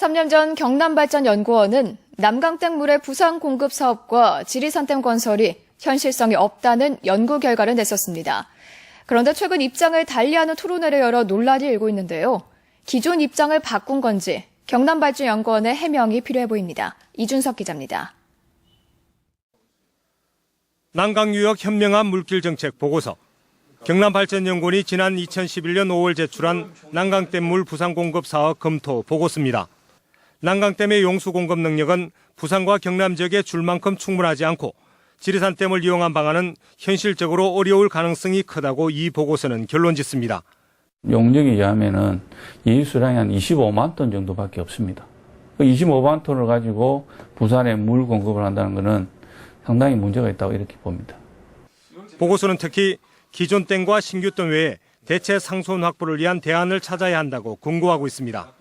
3년 전 경남발전연구원은 남강댐 물의 부상 공급 사업과 지리산댐 건설이 현실성이 없다는 연구 결과를 냈었습니다. 그런데 최근 입장을 달리하는 토론회를 열어 논란이 일고 있는데요. 기존 입장을 바꾼 건지 경남발전연구원의 해명이 필요해 보입니다. 이준석 기자입니다. 난강유역 현명한 물길 정책 보고서. 경남발전연구원이 지난 2011년 5월 제출한 난강댐물 부산 공급 사업 검토 보고서입니다. 난강댐의 용수 공급 능력은 부산과 경남 지역에 줄 만큼 충분하지 않고 지리산댐을 이용한 방안은 현실적으로 어려울 가능성이 크다고 이 보고서는 결론 짓습니다. 용적에 의하면은 이입 수량이 한 25만 톤 정도밖에 없습니다. 그 25만 톤을 가지고 부산에 물 공급을 한다는 것은 상당히 문제가 있다고 이렇게 봅니다. 보고서는 특히 기존 댐과 신규 댐 외에 대체 상수원 확보를 위한 대안을 찾아야 한다고 권고하고 있습니다.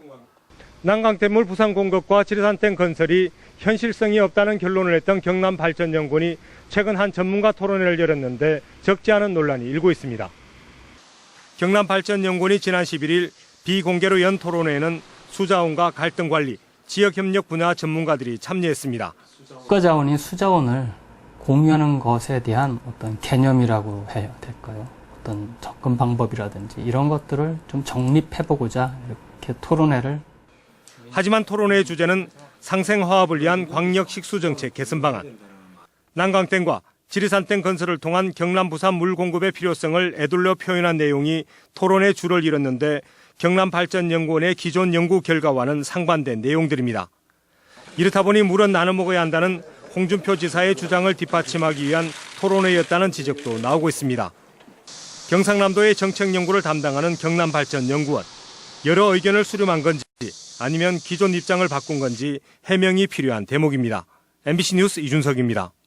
난강댐물 부산 공급과 지리산댐 건설이 현실성이 없다는 결론을 냈던 경남발전연구원이 최근 한 전문가 토론회를 열었는데 적지 않은 논란이 일고 있습니다. 경남발전연구원이 지난 11일 비공개로 연 토론회에는 수자원과 갈등 관리, 지역협력 분야 전문가들이 참여했습니다. 국가자원인 수자원을 공유하는 것에 대한 어떤 개념이라고 해야 될까요? 어떤 접근 방법이라든지 이런 것들을 좀 정립해보고자 이렇게 토론회를 하지만 토론회의 주제는 상생화합을 위한 광역 식수정책 개선 방안, 난강댐과 지리산댐 건설을 통한 경남 부산 물 공급의 필요성을 애둘러 표현한 내용이 토론의 줄을 이뤘는데 경남발전연구원의 기존 연구 결과와는 상반된 내용들입니다. 이렇다 보니 물은 나눠 먹어야 한다는 홍준표 지사의 주장을 뒷받침하기 위한 토론회였다는 지적도 나오고 있습니다. 경상남도의 정책 연구를 담당하는 경남발전연구원. 여러 의견을 수렴한 건지 아니면 기존 입장을 바꾼 건지 해명이 필요한 대목입니다. MBC 뉴스 이준석입니다.